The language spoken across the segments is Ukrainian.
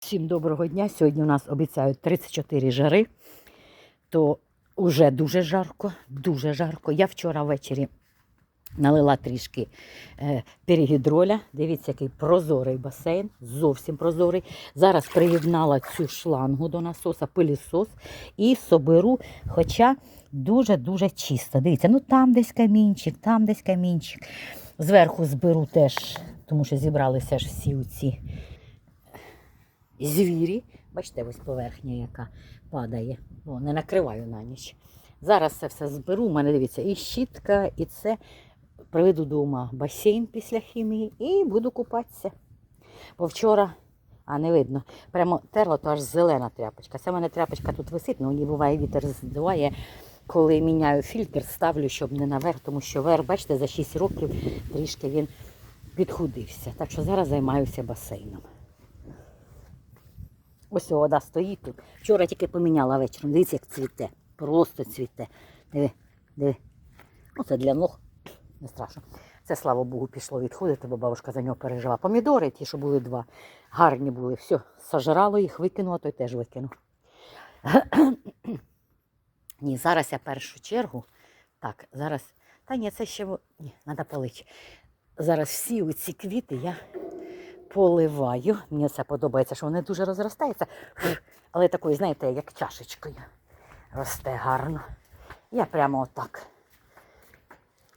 Всім доброго дня. Сьогодні у нас обіцяють 34 жари, то вже дуже жарко, дуже жарко. Я вчора ввечері налила трішки е, перегідроля. Дивіться, який прозорий басейн, зовсім прозорий. Зараз приєднала цю шлангу до насоса, пилісос і соберу, хоча дуже-дуже чисто. Дивіться, ну там десь камінчик, там десь камінчик. Зверху зберу теж, тому що зібралися ж всі ці звірі. Бачите, ось поверхня, яка падає. О, не накриваю на ніч. Зараз це все зберу. У мене дивіться, і щітка, і це. Приведу дома басейн після хімії і буду купатися. Бо вчора, а не видно, прямо терла, то аж зелена тряпочка. Це в мене тряпочка тут висить, але мені буває вітер здуває. Коли міняю фільтр, ставлю, щоб не наверх, тому що верх, бачите, за 6 років трішки він підхудився. Так що зараз займаюся басейном. Ось вода стоїть тут. Вчора тільки поміняла вечором. Дивіться, як цвіте. Просто цвіте. Диви, диви. Оце для ног не страшно. Це, слава Богу, пішло відходити, бо бабушка за нього пережила. Помідори, ті, що були два, гарні були. Все, сожрало їх, викинула, той теж викинув. Ні, зараз я першу чергу. Так, зараз. Та ні, це ще. Ні, треба полити. Зараз всі оці квіти я поливаю. Мені це подобається, що вони дуже розростаються. Але такою, знаєте, як чашечкою. Росте гарно. Я прямо отак.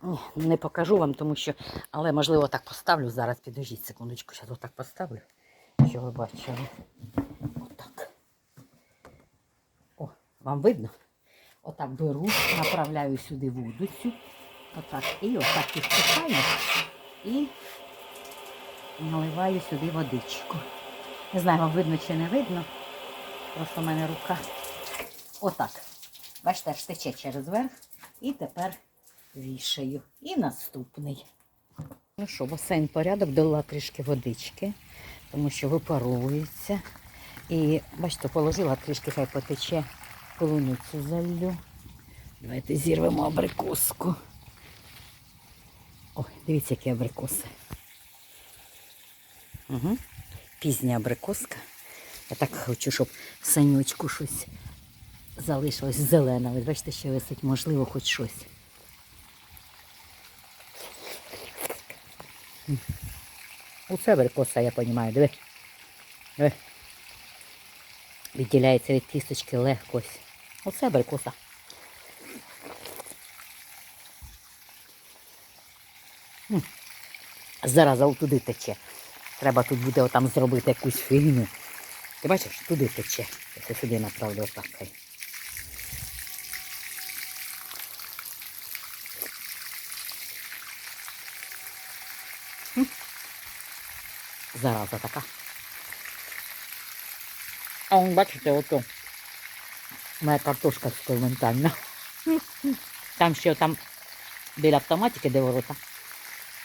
Ні, не покажу вам, тому що. Але можливо так поставлю зараз. Підождіть секундочку, зараз отак поставлю. Що ви бачили? Отак. О, вам видно? Отак беру, направляю сюди воду цю. Отак. І отак підпихаю. І наливаю сюди водичку. Не знаю, вам видно чи не видно. Просто в мене рука. Отак. Бачите, аж тече через верх. І тепер вішаю. І наступний. Ну що, басейн порядок, дала трішки водички, тому що випаровується. І, бачите, положила трішки, хай потече полуницю залью. Давайте зірвемо абрикоску. Ой, дивіться, які абрикоси. Угу. Пізня абрикоска. Я так хочу, щоб санючку щось залишилось зелене. Ви бачите, що висить, можливо, хоч щось. Оце абрикоса, я розумію, диви. Диви. Відділяється від кісточки легко. ось. Оце абрикоса. Зараза туди тече. Треба тут буде отам зробити якусь фігню. Ти бачиш, туди тече. Я сюди направлю отак. Зараза така. А он, бачите, ото моя картошка експериментальна. Там ще там біля автоматики, де ворота.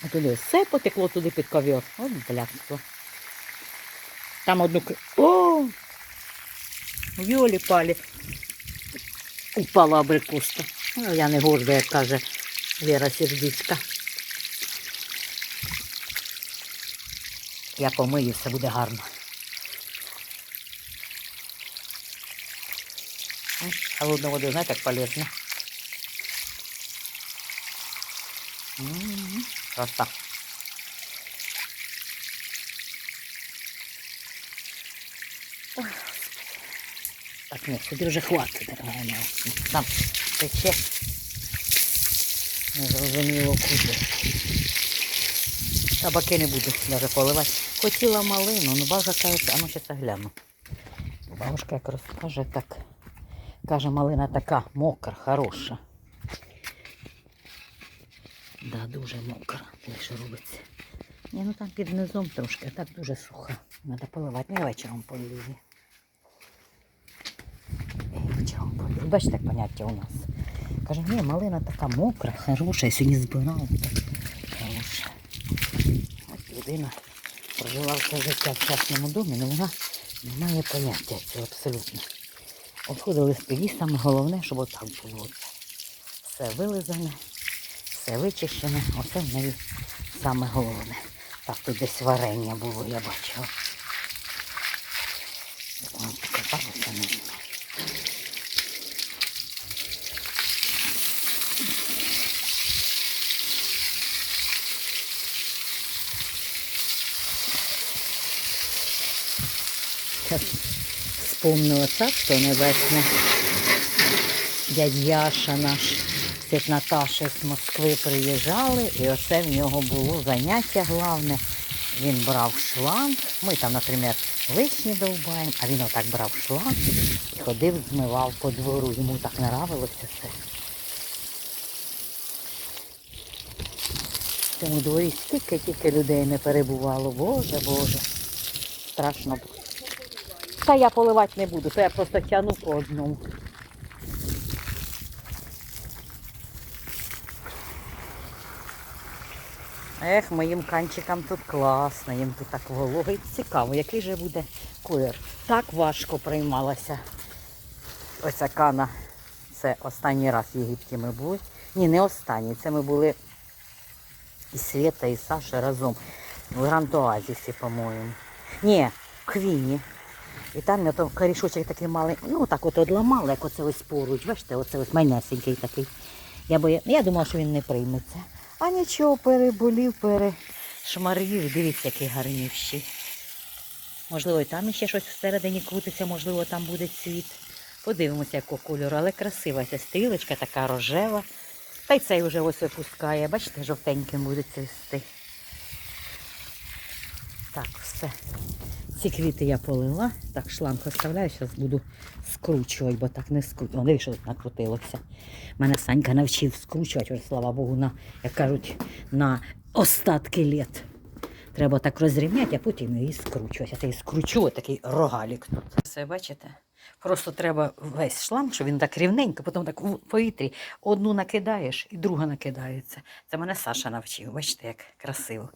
А туди все потекло туди під ковер. От блядство. Там одну О! Йолі палі. Упала абрикоска. Ну, я не горда, як каже Віра Сердицька. Я помию, все буде гарно. М, Холодну воду, знаєте, як полезно. М, Краса. Ой, Так, ні, сюди вже хватить, дорога моя. Там тече. Незрозуміло куди. Табаки не буду навіть поливати. Хотіла малину, ну бабушка каже, а ну це гляну. Бабушка як розкаже так. Каже, малина така мокра, хороша. Да, дуже мокра, лише робиться. Ні, ну там під низом трошки, а так дуже суха. Треба поливати. Не вечором полію. Е, Вечором полію. Бачите, поняття у нас. Каже, ні, малина така мокра, хороша, я сьогодні збирала. Хороша. Ось людина прожила все життя в частному домі, але вона не має поняття цього абсолютно. Обходили спині, саме головне, щоб отак було. Все вилизане, все вичищене. Оце в неї саме головне. Так, тут десь варення було, я бачила. Як вам показали, це не. Зараз вспомнила царство небесне. Дядь Яша наш з Наташі з Москви приїжджали, і оце в нього було заняття головне. Він брав шланг. Ми там, наприклад, вишні довбаємо, а він отак брав шланг і ходив, змивав по двору. Йому так нравилося це. В цьому дворі стільки тільки людей не перебувало. Боже, Боже. Страшно. Та я поливати не буду, то я просто тягну по одному. Ех, моїм канчикам тут класно, їм тут так волого цікаво, який же буде колір. Так важко приймалася. Оця кана. Це останній раз в Єгипті ми були. Ні, не останній. Це ми були і Света, і Саша разом. В Гранд-Оазісі, по-моєму. Ні, в Квіні. І там я то корішочок такий малий, ну так от одламали, як оце ось поруч. Бачите, оце ось майнесенький такий. Я, боя... я думала, що він не прийметься. А нічого, переболів, перешмарів. Дивіться, який гарнющий. Можливо, і там ще щось всередині крутиться, можливо, там буде цвіт. Подивимося, якого кольору, але красива ця стрілочка, така рожева. Та й цей вже ось випускає. Бачите, жовтеньким буде цвісти. Так, все. Ці квіти я полила. Так, шланг оставляю, зараз буду скручувати, бо так не скручую. О, дивись, що тут накрутилося. Мене Санька навчив скручувати, ось, слава Богу, на, як кажуть, на остатки літ. Треба так розрівняти, а потім її скручувати. Я цей скручу, такий рогалік тут. Все, бачите? Просто треба весь шланг, щоб він так рівненько, потім так в повітрі одну накидаєш і друга накидається. Це мене Саша навчив. Бачите, як красиво.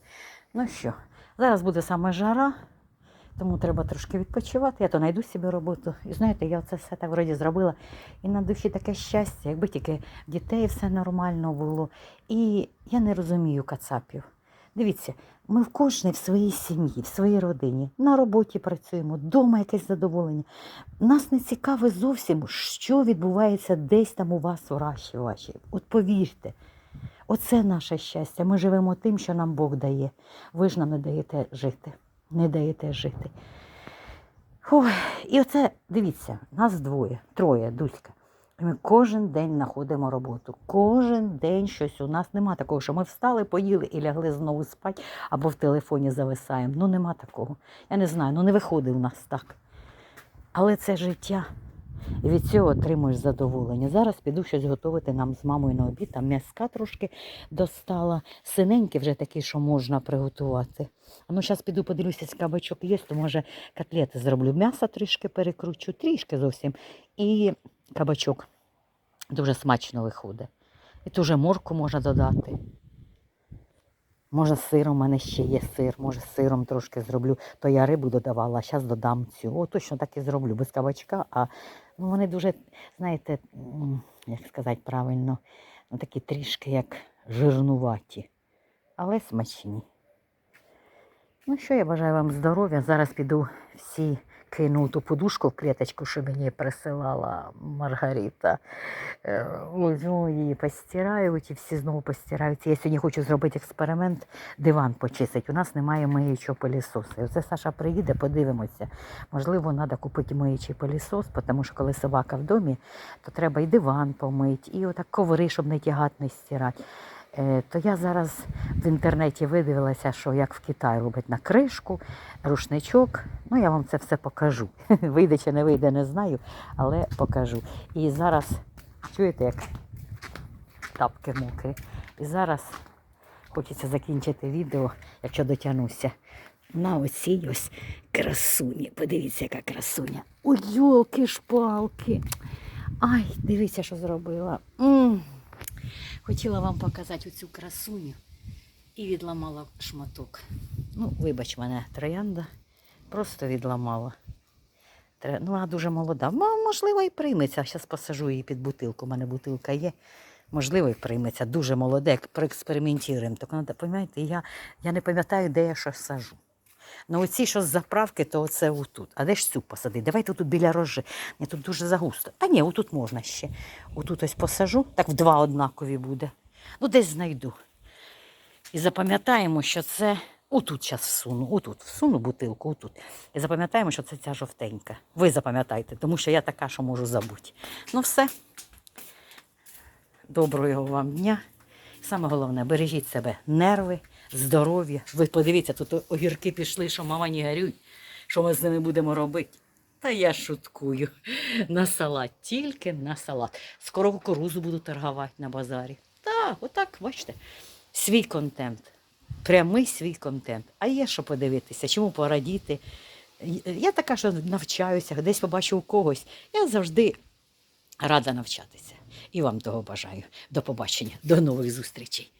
Ну що, зараз буде саме жара, тому треба трошки відпочивати. Я то знайду собі роботу. І знаєте, я це все так вроді зробила. І на душі таке щастя, якби тільки дітей все нормально було. І я не розумію кацапів. Дивіться, ми в кожній в своїй сім'ї, в своїй родині, на роботі працюємо, вдома якесь задоволення. Нас не цікаво зовсім, що відбувається десь там у вас у раші вашій. От повірте, оце наше щастя. Ми живемо тим, що нам Бог дає. Ви ж нам не даєте жити. Не даєте жити. Ой, і оце, дивіться, нас двоє, троє, Дуська. Ми кожен день знаходимо роботу. Кожен день щось у нас нема такого, що ми встали, поїли і лягли знову спати або в телефоні зависаємо. Ну нема такого. Я не знаю, ну не виходить у нас так. Але це життя. Від цього отримуєш задоволення. Зараз піду щось готувати нам з мамою на обід. Там м'яска трошки достала. Синенькі вже такі, що можна приготувати. Ну зараз піду подивлюся, кабачок є, то може котлети зроблю. М'ясо трішки перекручу, трішки зовсім. І кабачок дуже смачно виходить. І ту же морку можна додати. Може, сир у мене ще є сир, може, сиром трошки зроблю. То я рибу додавала, а зараз додам цю. О, точно так і зроблю, без кабачка. А ну, вони дуже, знаєте, як сказати правильно, ну, такі трішки як жирнуваті, але смачні. Ну що, я бажаю вам здоров'я. Зараз піду всі кину ту подушку в клеточку, що мені присилала Маргарита. Е, її постираю, ті всі знову постираються. Я сьогодні хочу зробити експеримент, диван почистити. У нас немає миючого пилісосу. І Оце Саша приїде, подивимося. Можливо, треба купити миючий пилісос, тому що коли собака в домі, то треба і диван помити, і отак коври, щоб не тягати, не стирати. Е, То я зараз в інтернеті видивилася, що як в Китаї роблять на кришку, рушничок. Ну, я вам це все покажу. Вийде чи не вийде, не знаю, але покажу. І зараз чуєте, як тапки мокрі. І зараз хочеться закінчити відео, якщо дотягнуся. На оцій ось красуні. Подивіться, яка красуня. Ой, йолки шпалки. Ай, дивіться, що зробила. Хотіла вам показати оцю красуню і відламала шматок. Ну, вибач мене, троянда просто відламала. Ну, вона дуже молода. Можливо, і прийметься. Зараз посажу її під бутилку. У мене бутилка є. Можливо, і прийметься. Дуже молоде, проекспериментуємо. Так треба, я, я не пам'ятаю, де я щось сажу. Ну, оці, що з заправки, то оце отут. А де ж цю посадити? Давайте тут біля рожи. Ні, тут дуже загусто. Та ні, отут можна ще. Отут ось посажу, так в два однакові буде. Ну, десь знайду. І запам'ятаємо, що це Отут зараз всуну, отут всуну бутилку, отут. І запам'ятаємо, що це ця жовтенька. Ви запам'ятайте, тому що я така, що можу забути. Ну все. Доброго вам дня. Саме головне, бережіть себе, нерви, здоров'я. Ви подивіться, тут огірки пішли, що мама не горюй, що ми з ними будемо робити. Та я шуткую. На салат, тільки на салат. Скоро кукурузу буду торгувати на базарі. Так, отак, бачите, свій контент. Прямий свій контент. А є що подивитися, чому порадіти. Я така, що навчаюся, десь побачу у когось. Я завжди рада навчатися. І вам того бажаю. До побачення, до нових зустрічей.